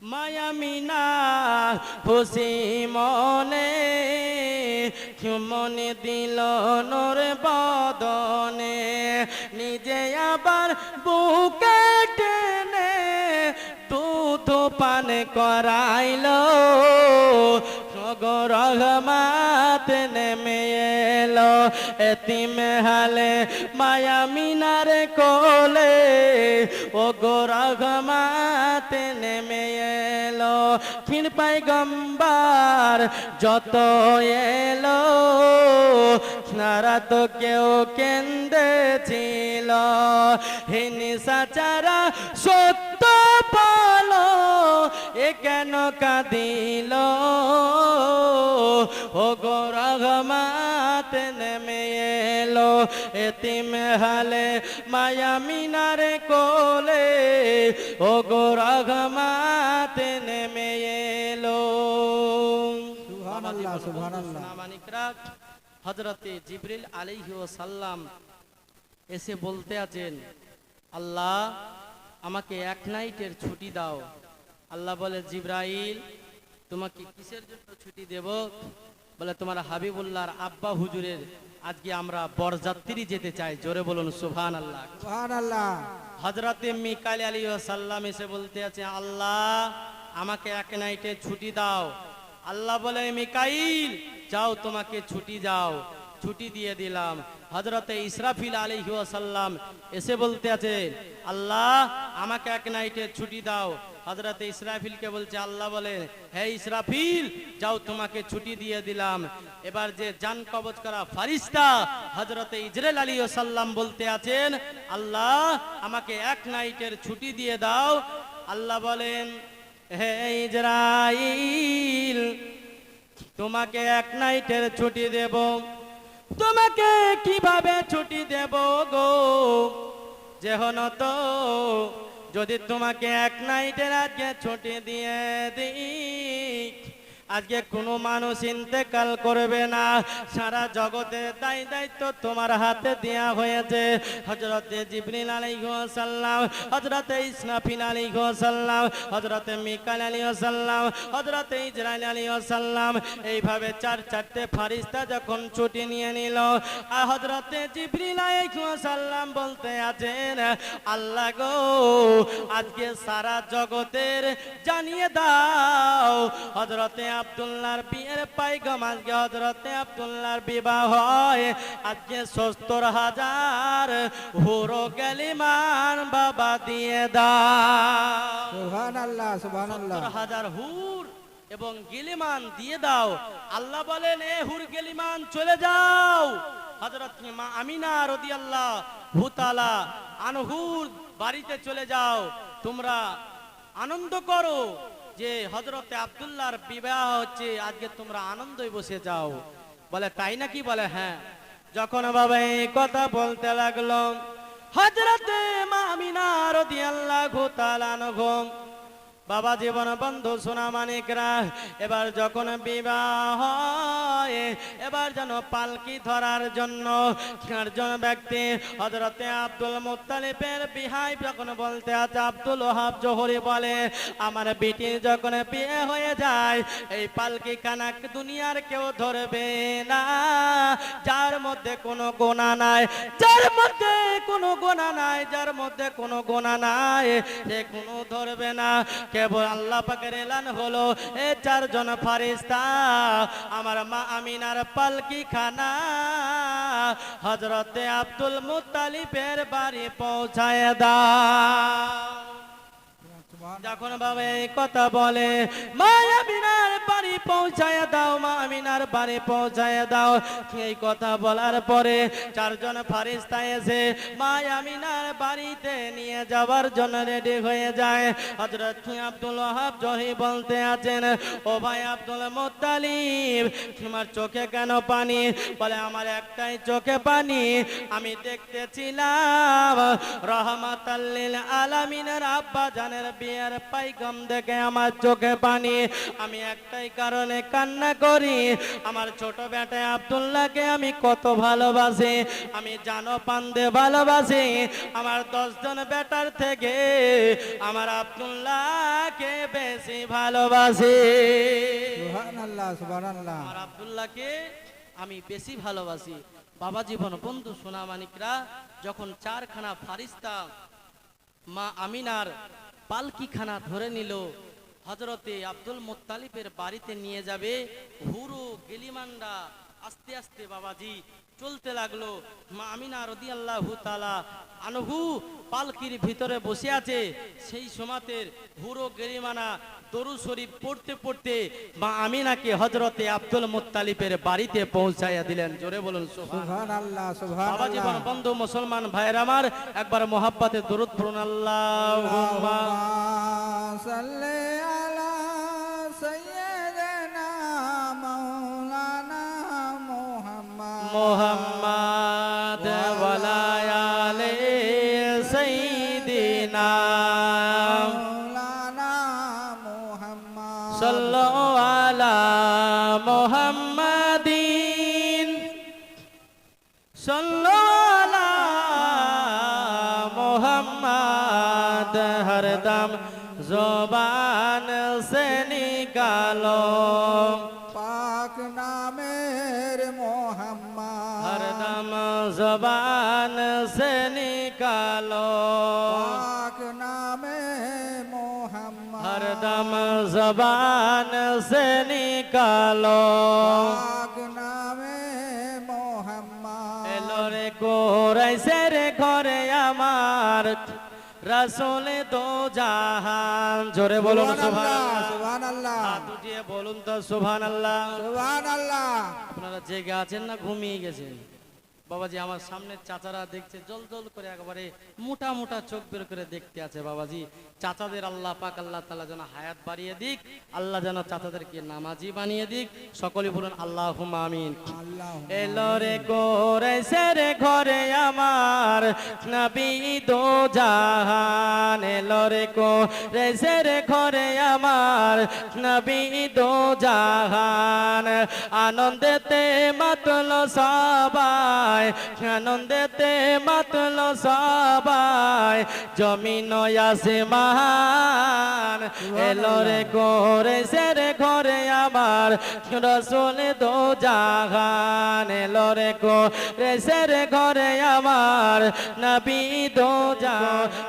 মায়ামিনা খুশি মনে মনে দিল নোর বদনে। নিজে আবার বুকে টেনে দুধ পান করাইল রহমাত নেমে এলো এতিম হালে মায়া মিনার কোলে। ও গো রহমাত নেমে এলো ক্ষীণ পাইগম্বার যত এলো। নারা তো কেউ কেন্দেছিল হিংসা চারা সত্য পালো এ কেন কাঁদিল? ও গো রহমাত নেমে এলো এতিম হালে মায়া মিনারে কোলে। ও গো রহমাত নেমে এলো। সুবহানাল্লাহ, সুবহানাল্লাহ। মানিকরা হজরতে জিবরিল আলাইহি সাল্লাম এসে বলতে আছেন আল্লাহ আমাকে এক নাইটের ছুটি দাও। আল্লাহ বলে জিব্রাইল তোমাকে কিসের জন্য ছুটি দেব? বলে তোমার হাবিবুল্লাহর আব্বা হুজুরের আজকে আমরা বরযাত্রী যেতে চাই। জোরে বলুন সুবহান আল্লাহ সুবহানাল্লাহ। হজরতে মিকাইল আলী সাল্লাম এসে বলতে আছে আল্লাহ আমাকে এক নাইটে ছুটি দাও। আল্লাহ বলে মিকাইল যাও তোমাকে ছুটি যাও ছুটি দিয়ে দিলাম। হজরতে ইসরাফিল আলী সাল্লাম এসে বলতে আছে, আল্লাহ, আমাকে এক নাইটে ছুটি দাও। হজরতে ইসরাফিলকে বলছে, আল্লাহ বলে, হে ইসরাফিল, যাও, তোমাকে ছুটি দিয়ে দিলাম। এবার যে জান কবজ করা ফারিস্তা হজরতে ইজরাইল আলী সাল্লাম বলতে আছেন, আল্লাহ, আমাকে এক নাইটের ছুটি দিয়ে দাও। আল্লাহ বলেন, হে ইজরাইল, তোমাকে এক নাইটের ছুটি দেব। তোমাকে কীভাবে ছুটি দেব গো? যেহন তো, যদি তোমাকে এক নাইটের আজকে ছুটি দিয়ে দিই আজকে কোনো মানুষ ইন্তেকাল করবে না। সারা জগতে দায় দায়িত্ব তোমার হাতে দেয়া হয়েছে। হজরতে জিবরিল আলাইহিসসালাম হজরতে ইসরাফিল আলাইহিসসালাম হজরতে মিকাল আলী আলাইহিসসালাম হজরতে ইজরাইল আলাইহিসসালাম এইভাবে চার চারটে ফারিস্তা যখন ছুটি নিয়ে নিল, আর হজরতে জিবরিল আলাইহিসসালাম বলতে আছেন, আল্লাহ গো, আজকে সারা জগতের জানিয়ে দাও হজরতে আব্দুল্লাহর বিয়ের পাইগম আজকে হজরতে আব্দুল্লাহর বিবাহ হয়। আজকে সত্তর হাজার হুরো গেলিমান বাবা দিয়ে সুবহানাল্লাহ সুবহানাল্লাহ। হাজার হুর এবং গেলিমান দিয়ে দাও। আল্লাহ বলেন এ হুর গেলিমান চলে যাও। হযরত মা আমিনা আল্লাহ ভূতালা আনহুর বাড়িতে চলে যাও। তোমরা আনন্দ করো। যে হজরতে আবদুল্লাহর বিবাহ হচ্ছে, আজকে তোমরা আনন্দই বসে যাও। বলে, তাই নাকি? বলে হ্যাঁ। যখন বাবা এই কথা বলতে লাগল হজরতে মামিনার আমিনা রাদিয়াল্লাহু তাআলা আনহু, বাবা জীবন বন্ধু সোনা মানিকরা এবার যখন বিবাহ এবার যেন পালকি ধরার জন্য চারজন ব্যক্তি হজরতে আব্দুল মুত্তালিবের বিহাই যখন বলতে আছে, আব্দুল ওহাব জোহরি বলে, আমার বেটি যখন বিয়ে হয়ে যায়, এই পালকি খানা দুনিয়ার কেউ ধরবে না। যার মধ্যে কোনো গোনা নাই, যার মধ্যে কোনো গোনা নাই, যার মধ্যে কোনো গোনা নাই, সে কোনো ধরবে না। কেবল আল্লাহ পাকের এলান হলো, এ চারজন ফারিস্তা, আমার মা আমিনার পালকি খানা। হজরতে আব্দুল মুতালিবের বাড়ি পৌঁছায় দা যখন বাবা এই কথা বলে, মায়া আমিনার বাড়ি পৌঁছায় দাও, মা আমিনার বাড়ি পৌঁছায় দাও। এই কথা বলার পরে চারজন ফারিস্তা এসে মা আমিনার বাড়িতে নিয়ে যাওয়ার জন্য রেডি হয়ে যায়। হযরত আব্দুল ওয়াহাব জহি বলতে আছেন, ও ভাই আব্দুল মুত্তালিব, তোমার চোখে কেন পানি? বলে, আমার একটাই চোখে পানি, আমি দেখতেছিলাম রহমাতাল্লিল আলামিনের আব্বা জানের বিয়ের পাইগম দেখে আমার চোখে পানি। আমি একটা একটাই কারণে কান্না করি। আমার ছোট বেটা আব্দুল্লাহকে আমি কত ভালোবাসি আমি জানো পান্দে ভালোবাসি। আমার দশজন বেটার থেকে আমার আব্দুল্লাহকে বেশি ভালোবাসি। আমার আব্দুল্লাহকে আমি বেশি ভালোবাসি। বাবা জীবন বন্ধু সোনামানিকরা যখন চারখানা ফারিস্তা মা আমিনার পালকিখানা ধরে নিল হজরতে আব্দুল মোত্তালিবের বাড়িতে নিয়ে যাবে। হুরু গেলিমান্ডা আস্তে আস্তে বাবাজি চলতে লাগল। মা আমিনা রদি আল্লাহ তালা আনহু পালকির ভিতরে বসে আছে। সেই সমাতের হুরো গেরিমানা দরু শরীফ পড়তে পড়তে মা আমিনাকে হজরতে আব্দুল মোত্তালিবের বাড়িতে পৌঁছাইয়া দিলেন। জোরে বলুন বাবা জীবন বন্ধু মুসলমান ভাইয়ের আমার একবার মোহাব্বতে দরুদ পড়ুন। مولانا محمد صلى الله জবান সে নিকালো। রে ঘরে আমার। রাসুল দো জাহান। জোরে বলুন হাত উঠিয়ে বলুন তো সুবহানাল্লাহ। সুবহানাল্লাহ। আপনারা জেগে আছেন না ঘুমিয়ে গেছেন? বাবাজি আমার সামনে চাচারা দেখছে জল জল করে একবারে মোটা মোটা চোখ বের করে দেখতে আছে বাবাজি। চাচাদের আল্লাহ পাক আল্লাহ তালা যেন হায়াত বাড়িয়ে দিক আল্লাহ যেন চাচাদেরকে নামাজি বানিয়ে দিক সকলে বলুন আল্লাহ আমিন। এলো রে গোরেছে রে ঘরে আমার নবী দো জাহান এলো রে গোরেছে রে ঘরে আমার নবী দো জাহান। আনন্দেতে মাতল সবাই, আনন্দেতে মাতল সবাই, জমিন আসমান এলো রে গোরেছে রে ঘরে আমার রসুল দো জাহান। এলো রে গো রেসের ঘরে আমার নবী দো যা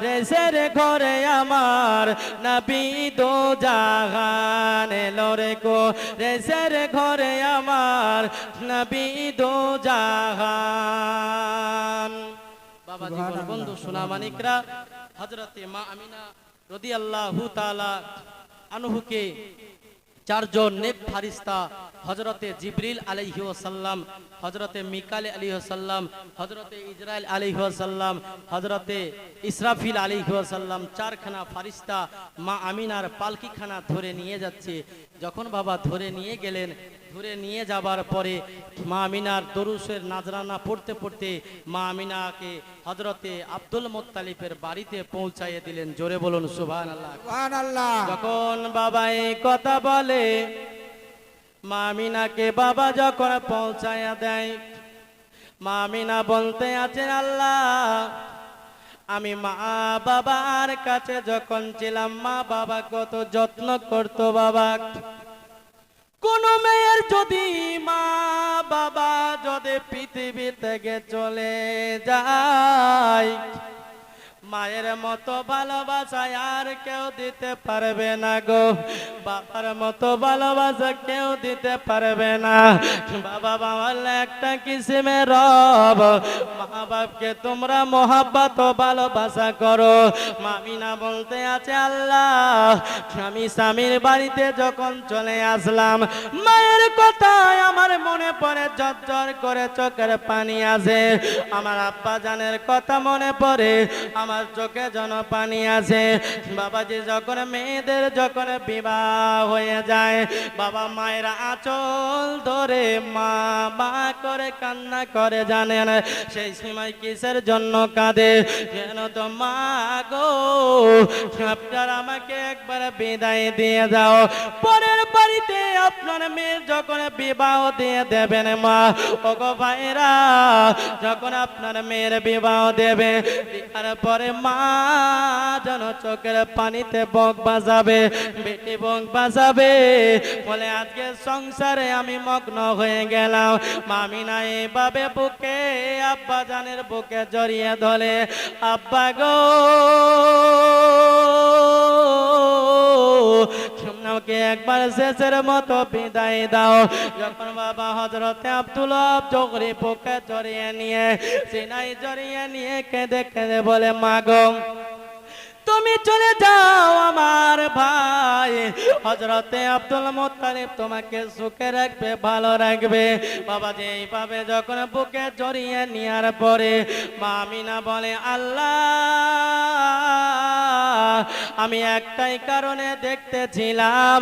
রেসের ঘরে আমার নবী দো জাহান এলো রে গো রেসের ঘরে আমার নবী দো জাহান বাবা জীবন বন্ধু সোনামানিকরা হজরতে মা আমিনা রদি আল্লাহ তালা আনহুকে চারজন নেক ফারিস্তা হজরতে জিবরিল আলাইহি ওয়াসাল্লাম হজরতে মিকাল আলী সাল্লাম হজরতে ইসরায়েল আলী সাল্লাম হজরতে ইসরাফিল আলী সাল্লাম চারখানা ফারিস্তা মা আমিনার পালকিখানা ধরে নিয়ে যাচ্ছে। যখন বাবা ধরে নিয়ে গেলেন ধরে নিয়ে যাবার পরে মা আমিনার দরুসের নাজরানা পড়তে পড়তে মা আমিনাকে হজরতে আব্দুল মোত্তালিফের বাড়িতে পৌঁছাইয়ে দিলেন। জোরে বলুন সুবহান আল্লাহ যখন বাবা এই কথা বলে মামিনাকে বাবা যখন পৌঁছায়া দেয়, মামিনা বলতে আছেন আল্লাহ, আমি মা বাবার কাছে যখন ছিলাম, মা বাবা কত যত্ন করতো বাবা। কোন মেয়ের যদি মা বাবা যদি পৃথিবী থেকে চলে যায় মায়ের মতো ভালোবাসা আর কেউ দিতে পারবে না গো। বাবার মতো ভালোবাসা কেউ দিতে পারবে না। বাবা বাবার একটা কিসিমের রব। মা বাপকে তোমরা মহাব্বত ভালোবাসা করো। মামিনা বলতে আছে, আল্লাহ, আমি স্বামীর বাড়িতে যখন চলে আসলাম, মায়ের কথায় আমার মনে পড়ে ঝরঝর করে চোখের পানি আসে। আমার আব্বা জানের কথা মনে পড়ে, আমার চোখে যেন পানি আসে। বাবাজি যখন মেয়েদের যখন বিবাহ হয়ে যায়, বাবা মায়ের আঁচল ধরে মা মা করে কান্না করে জানেন, সেই সময় কিসের জন্য কাঁদে? কেন তো মা গো, আপনার আমাকে একবার বিদায় দিয়ে যাও। পরের বাড়িতে আপনার মেয়ের যখন বিবাহ দিয়ে দেবেন মা, ওগো ভাইরা, যখন আপনার মেয়ের বিবাহ দেবে তারপরে মা যেন চোখের পানিতে বক বাজাবে, বেটি বক বাজাবে। বলে, আজকে সংসারে আমি মগ্ন হয়ে গেলাম। মামি না এভাবে বুকে, আব্বা জানের বুকে জড়িয়ে ধরে, আব্বা গো আমাকে একবার শেষের মতো বিদায় দাও। যখন বাবা হজরতে আব্দুল চোখরি পোকে জড়িয়ে নিয়ে, সিনাই জড়িয়ে নিয়ে কেঁদে কেঁদে বলে মাগো তুমি চলে যাও আমার ভাই। হজরতে আব্দুল মোত্তালিব তোমাকে সুখে রাখবে, ভালো রাখবে। বাবা যে এইভাবে যখন বুকে জড়িয়ে নেওয়ার পরে মামিনা বলে, আল্লাহ, আমি একটাই কারণে দেখতেছিলাম,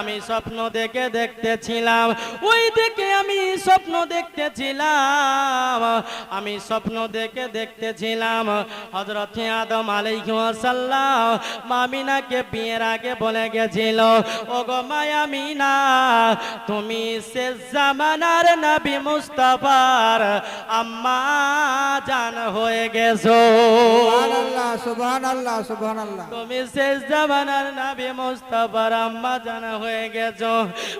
আমি স্বপ্ন দেখে দেখতেছিলাম। ওই দেখে আমি স্বপ্ন দেখতেছিলাম, আমি স্বপ্ন দেখে দেখতেছিলাম। হজরত আদম আলাইসাল্লাম মামিনাকে বিয়ের আগে বলে গেছিল ও গো মায়ামিনা তুমি শেষ জামানার নবী মুস্তাফার আম্মা জান হয়ে গেছো। আল্লাহ সুবহান আল্লাহ সুবহান আল্লাহ তুমি জামানার নাবি মুস্তাফার আম্মা জানা হয়ে গেছো।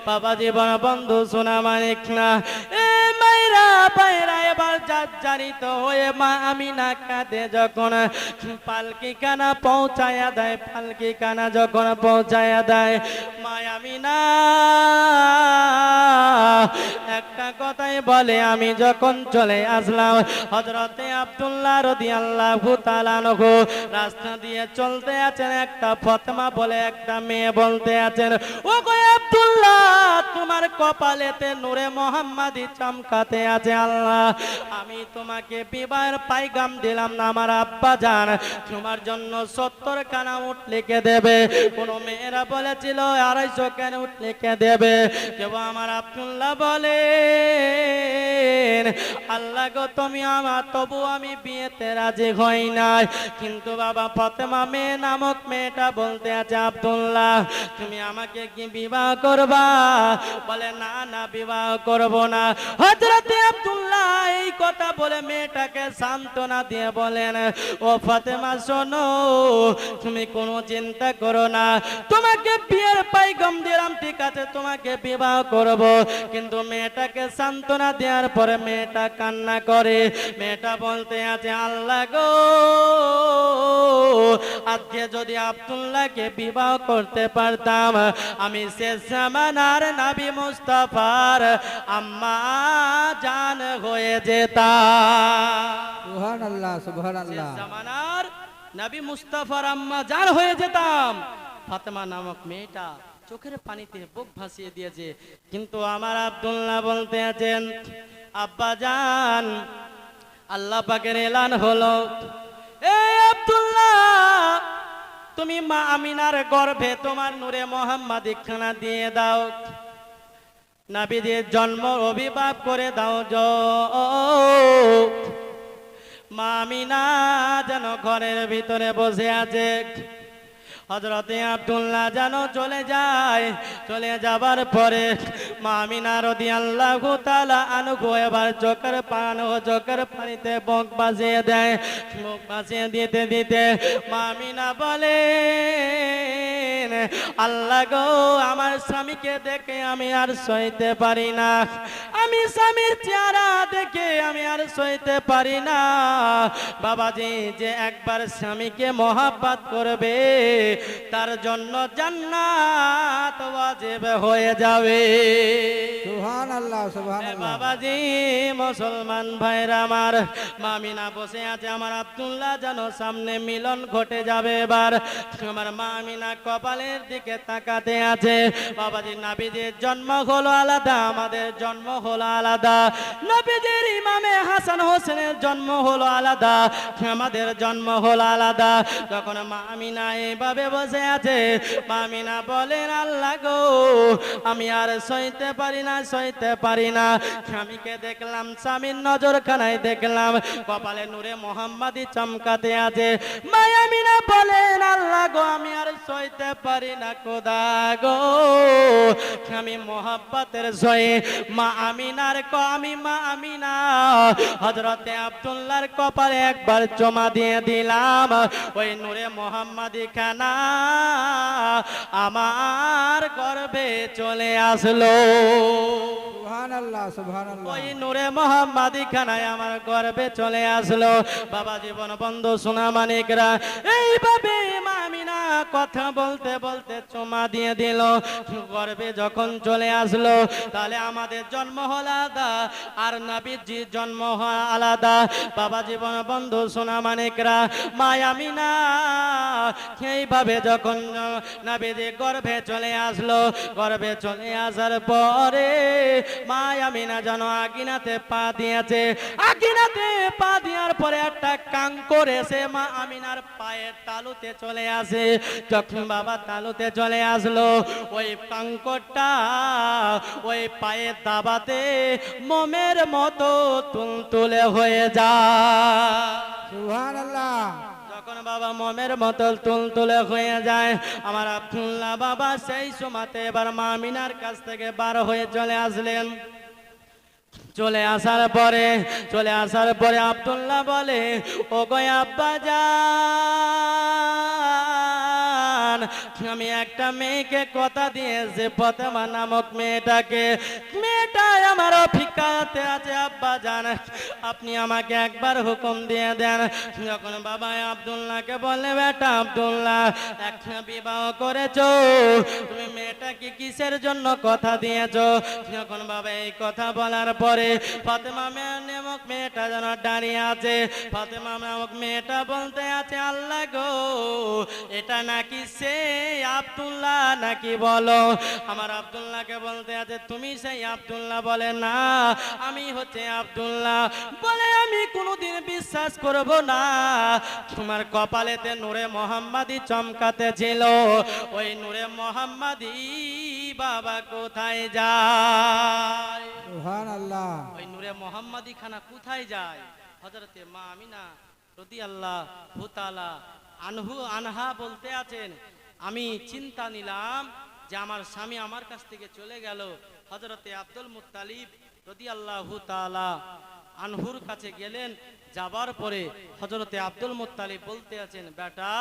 বাবা জীবন বন্ধু সোনা মানিক না। এ মাইরা পায়রা এবার জারিত হয়ে মা আমি না কাঁদে যখন। পালকি কানা পৌঁছায়া দেয় পালকি কানা যখন পৌঁছায়া দেয়, মা আমি না একটা কথাই বলে, আমি যখন চলে আসলাম হজরতে আব্দুল্লাহ রদি আল্লাহ রাস্তা দিয়ে চলতে আছেন, একটা ফতমা বলে একটা মেয়ে বলতে আছেন ও গো আব্দুল্লাহ, তোমার কপালেতে নূরে মোহাম্মদি চমকাতে আছে আল্লাহ। আমি তোমাকে বিবাহের পাইগাম দিলাম না, আমার আব্বা জান। তোমার জন্য সত্তর খানা উঠ লিখে দেবে। কোন মেয়েরা বলেছিল, আড়াইশো কেন উঠ লিখে দেবে? কেউ আমার আব্দুল্লাহ বলে আল্লাহ গো, তুমি আমার, তবু আমি বিয়েতে রাজি হই নাই। কিন্তু বাবা ফতেমা মেয়ে নামক মেয়েটা বলতে আছে, আব্দুল্লাহ, তুমি আমাকে কি বিবাহ করবা? বলে, না না, বিবাহ করব না। হজরতে আব্দুল্লাহ এই কথা বলে মেয়েটাকে সান্ত্বনা দিয়ে বলেন, ও ফাতেমা, শোনো, তুমি কোনো চিন্তা করো না। তোমাকে পাইগম আছে তোমাকে বিবাহ করব। কিন্তু মেয়েটাকে সান্ত্বনা দেওয়ার পরে মেয়েটা কান্না করে। মেয়েটা বলতে আছে আল্লাহ গো আজকে যদি আব্দুল্লাহকে বিবাহ করতে পারতাম আমি শেষ জামানার নাবি মুস্তাফার আম্মা জান হয়ে যেতাম। সুবহান আল্লাহ সুবহান শেষ আল্লাহ জামানার নবী মুস্তাফার আম্মা জান হয়ে যেতাম। ফাতেমা নামক মেয়েটা চোখের পানিতে বুক ভাসিয়ে দিয়েছে। কিন্তু আমার আব্দুল্লাহ বলতে আছেন, আব্বা জান, আল্লাহ পাকের এলান হলো তুমি মা আমিনার গর্ভে তোমার নূরে মোহাম্মদ খানা দিয়ে দাও। নাবিদের জন্ম অভিভাব করে দাও যোগ মামিনা যেন ঘরের ভিতরে বসে আছে। হজরতে আব্দুল্লাহ যেন চলে যায়, চলে যাবার পরে মামিনা রদি আল্লাহ তালা আনুগো এবার চোখের পান ও চোখের পানিতে বক বাজিয়ে দেয়। মুখ বাজিয়ে দিতে দিতে মামিনা বলে আল্লাহ গো, আমার স্বামীকে দেখে আমি আর সইতে পারি না। আমি স্বামীর চেহারা দেখে আমি আর সইতে পারি না। বাবাজি যে একবার স্বামীকে মহাব্বাত করবে তার জন্য জান্নাত ওয়াজিব হয়ে যাবে। সুবহান আল্লাহ সুবহান এ বাবাজি মুসলমান ভাইরা আমার মামিনা বসে আছে আমার আব্দুল্লাহ যেন সামনে মিলন ঘটে যাবে এবার। আমার মামিনা কপালের দিকে তাকাতে আছে। বাবাজি নাবিদের জন্ম হলো আলাদা আমাদের জন্ম হলো আলাদা। নবীজির ইমামে হাসান হোসেনের জন্ম হলো আলাদা, আমাদের জন্ম হলো আলাদা। মামিনা এইভাবে বসে আছে মামিনা বলেন, আল্লাহ গো, আমি আর সইতে পারি না, সইতে পারি না। স্বামীকে দেখলাম, স্বামীর নজর খানায় দেখলাম, কপালে নূরে মোহাম্মদি চমকাতে আছে। মায়ামিনা বলেন, আল্লাহ গো, আমি আর সইতে পারি না কোদা গো। আমি মোহাব্বতের সয়ে মা আমিনার ক, আমি মা আমিনা হজরতে আবদুল্লার কপালে একবার জমা দিয়ে দিলাম, ওই নূরে মোহাম্মদি খানা আমার গর্বে চলে আসলো। সুবহান আল্লাহ সুবহান খানায় আমার গর্বে চলে আসলো। বাবা জীবন বন্ধু সোনা মানিকরা, এইভাবে মামিনা কথা বলতে বলতে চমা দিয়ে দিল। গর্বে যখন চলে আসলো, তাহলে আমাদের জন্ম আলাদা, আর নাবিজির জন্ম হয় আলাদা। বাবা জীবন বন্ধু সোনা মানিকরা মায়ামিনা এইভাবে যখন নাবিজি গর্ভে চলে আসলো গর্ভে চলে আসার পরে মায়ামিনা যেন আগিনাতে পা দিয়েছে। আগিনাতে পা দেওয়ার পরে একটা কাঙ্কর এসে মা আমিনার পায়ের তালুতে চলে আসে। যখন বাবা তালুতে চলে আসলো, ওই কাঙ্করটা ওই পায়ের দাবাতে মোমের মতো তুলতুলে হয়ে যায়। সুবহান যখন বাবা মমের মতো তুলতুলে হয়ে যায়, আমার আবদুল্লাহ বাবা সেই সময়তে এবার মামিনার কাছ থেকে বার হয়ে চলে আসলেন। চলে আসার পরে, চলে আসার পরে আবদুল্লাহ বলে ও গয় আব্বা যান আমি একটা মেয়েকে কথা দিয়েছি ফতেমা নামক মেয়েটাকে, মেয়েটা আমার অভিজ্ঞতাতে আছে, আব্বা জান, আপনি আমাকে একবার হুকুম দিয়ে দেন। যখন বাবা আব্দুল্লাহকে বলে বেটা আব্দুল্লাহ একটা বিবাহ করেছ, তুমি মেয়েটাকে কিসের জন্য কথা দিয়েছ? যখন বাবা এই কথা বলার পরে, ফাতেমা মেয়ে নামক মেয়েটা যেন দাঁড়িয়ে আছে, ফাতেমা নামক মেয়েটা বলতে আছে, আল্লাহ গো, এটা নাকি সে আব্দুল্লাহ নাকি বলো? আমার আব্দুল্লাহকে বলতে আছে তুমি সেই আব্দুল্লাহ বলে না আমি হচ্ছে আব্দুল্লাহ। বলে আমি কোনোদিন বিশ্বাস করব না। তোমার কপালেতে নূরে মোহাম্মদি চমকাতে ছিল ওই নূরে মোহাম্মদি বাবা কোথায় যায়? ওই নূরে মোহাম্মদি খানা কোথায় যায়? হজরতে মা আমিনা রদি আল্লাহ হুতালা আনহু আনহা বলতে আছেন আমি চিন্তা নিলাম যে আমার স্বামী আমার কাছ থেকে চলে গেল। হজরতে আব্দুল মুত্তালিব রদি আল্লাহ আনহুর কাছে গেলেন। যাবার পরে হজরতে আব্দুল মুত্তালিব বলতে আছেন, বেটা,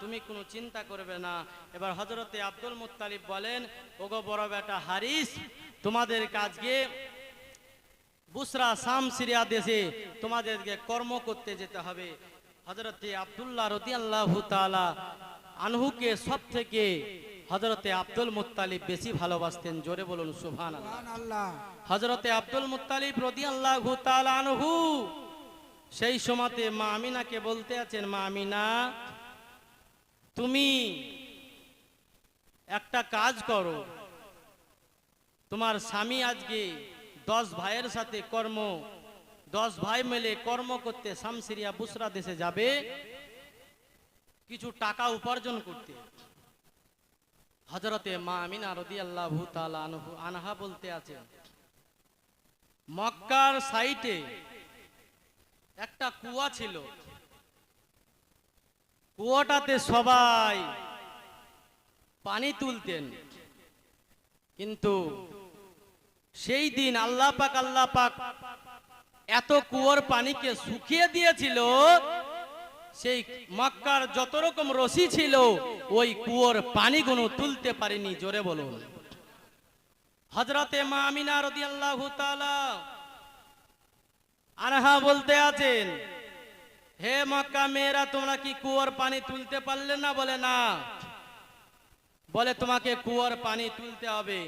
তুমি কোনো চিন্তা করবে না। এবার হজরতে আব্দুল মুত্তালিব বলেন, ওগো বড় বেটা হারিস, তোমাদের কাজকে বুসরা সাম সিরিয়া দেশে তোমাদেরকে কর্ম করতে যেতে হবে। হজরতে আব্দুল্লাহ রদিয়াল্লাহু তাআলা আনহুকে সব থেকে হজরতে আব্দুল মুত্তালিব বেশি ভালোবাসতেন জোরে বলুন আল্লাহ হজরতে আব্দুল মুত্তালিব রদিয়াল্লাহু তাআলা আনহু সেই সময়তে মা আমিনাকে বলতে আছেন মা আমিনা তুমি একটা কাজ করো। তোমার স্বামী আজকে দশ ভাইয়ের সাথে কর্ম দশ ভাই মিলে কর্ম করতে শামসিরিয়া বুসরা দেশে যাবে। কিছু টাকা উপার্জন করতে। হজরতে মা আমিনা রদি আল্লাহ আনহা বলতে আছে, মক্কার সাইটে একটা কুয়া ছিল। কুয়াটাতে সবাই পানি তুলতেন। কিন্তু সেই দিন আল্লাহ পাক আল্লাহ পাক এত কুয়োর পানিকে শুকিয়ে দিয়েছিল সেই মক্কার যত রকম রশি ছিল, ওই কুয়োর পানিগুলো তুলতে পারেনি, জোরে বলুন। হজরতে মা আমিনা রাদিয়াল্লাহু আনহা বলতে আছেন, হে মক্কা মেয়েরা, তোমরা কি কুয়োর পানি তুলতে পারলে না? বলে না। বলে, তোমাকে কুয়োর পানি তুলতে হবে।